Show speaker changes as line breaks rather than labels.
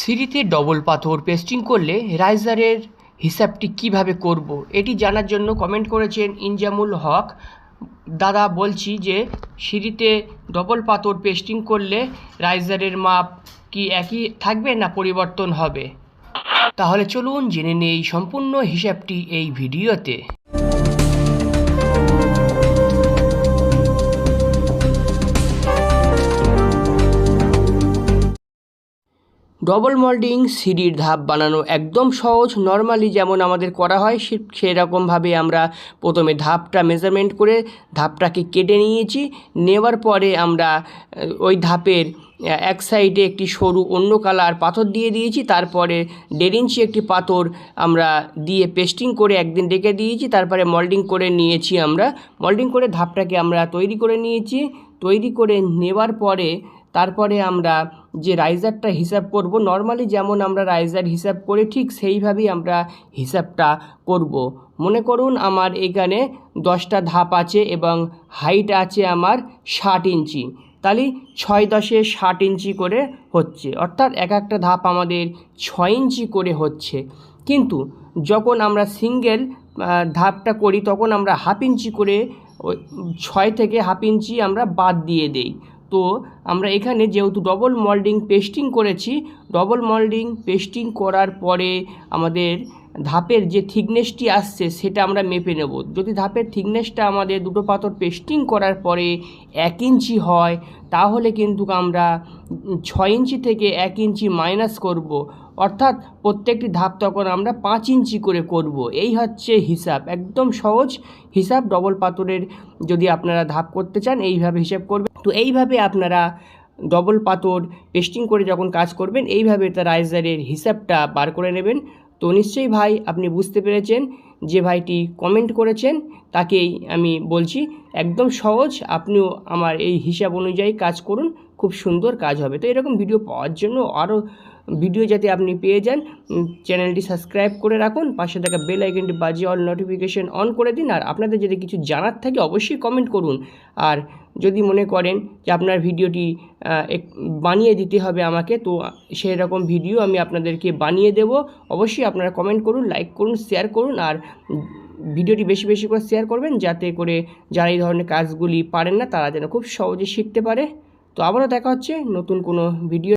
সিঁড়িতে ডবল পাথর পেস্টিং করলে রাইজারের হিসাবটি কীভাবে করব? এটি জানার জন্য কমেন্ট করেছেন ইনজামুল হক। দাদা, বলছি যে সিঁড়িতে ডবল পাথর পেস্টিং করলে রাইজারের মাপ কি একই থাকবে না পরিবর্তন হবে? তাহলে চলুন জেনে নেই সম্পূর্ণ হিসাবটি এই ভিডিওতে। ডবল মল্ডিং সিঁড়ির ধাপ বানানো একদম সহজ নর্মালি যেমন আমাদের করা হয় সেরকমভাবে আমরা প্রথমে ধাপটা মেজারমেন্ট করে ধাপটাকে কেটে নিয়েছি। নেওয়ার পরে আমরা ওই ধাপের এক সাইডে একটি সরু অন্য কালার পাথর দিয়ে দিয়েছি। তারপরে দেড় ইঞ্চি একটি পাথর আমরা দিয়ে পেস্টিং করে একদিন রেখে দিয়েছি। তারপরে মল্ডিং করে নিয়েছি আমরা। মল্ডিং করে ধাপটাকে আমরা তৈরি করে নিয়েছি। তৈরি করে নেওয়ার পরে তারপরে আমরা যে রাইজারটা হিসাব করব নর্মালি যেমন আমরা রাইজার হিসাব করে, ঠিক সেইভাবেই আমরা হিসাবটা করব। মনে করুন আমার এখানে দশটা ধাপ আছে এবং হাইট আছে আমার ষাট ইঞ্চি। তাহলে ছয় দশে ষাট ইঞ্চি করে হচ্ছে, অর্থাৎ এক একটা ধাপ আমাদের ছয় ইঞ্চি করে হচ্ছে। কিন্তু যখন আমরা সিঙ্গেল ধাপটা করি, তখন আমরা হাফ ইঞ্চি করে ছয় থেকে হাফ ইঞ্চি আমরা বাদ দিয়ে দেই। তো আমরা এখানে যেহেতু ডবল মল্ডিং পেস্টিং করেছি ডবল মল্ডিং পেস্টিং করার পরে আমাদের ধাপের যে থিকনেসটি আসছে সেটা আমরা মেপে নেব। যদি ধাপের থিকনেসটা আমাদের দুটো পাথর পেস্টিং করার পরে এক ইঞ্চি হয়, তাহলে কিন্তু আমরা ছয় ইঞ্চি থেকে এক ইঞ্চি মাইনাস করব। অর্থাৎ প্রত্যেকটি ধাপ তখন আমরা পাঁচ ইঞ্চি করে করব। এই হচ্ছে হিসাব। একদম সহজ। হিসাব ডবল পাথরের যদি আপনারা ধাপ করতে চান, এইভাবে হিসাব করবেন। তো এইভাবে আপনারা ডবল পাথর পেস্টিং করে যখন কাজ করবেন, এইভাবে তার রাইজারের হিসাবটা বার করে নেবেন। তো নিশ্চয়ই ভাই আপনি বুঝতে পেরেছেন যে ভাইটি কমেন্ট করেছেন, তাকেই আমি বলছি, একদম সহজ, আপনিও আমার এই হিসাব অনুযায়ী কাজ করুন, খুব সুন্দর কাজ হবে। তো এরকম ভিডিও পাওয়ার জন্য আরও ভিডিও যাতে আপনি পেয়ে যান চ্যানেলটি সাবস্ক্রাইব করে রাখুন, পাশে থাকা বেল আইকনটি বাজিয়ে অল নোটিফিকেশন অন করে দিন, আর আপনাদের যদি কিছু জানার থাকে অবশ্যই কমেন্ট করুন। আর যদি মনে করেন যে আপনার ভিডিওটি বানিয়ে দিতে হবে আমাকে, তো সেই রকম ভিডিও আমি আপনাদেরকে বানিয়ে দেব। অবশ্যই আপনারা কমেন্ট করুন লাইক করুন শেয়ার করুন, আর ভিডিওটি বেশি বেশি করে শেয়ার করবেন, যাতে করে যারা এই ধরনের কাজগুলি পারেন না, তারা যেন খুব সহজে শিখতে পারে। তো আবারও দেখা হচ্ছে নতুন কোনো ভিডিও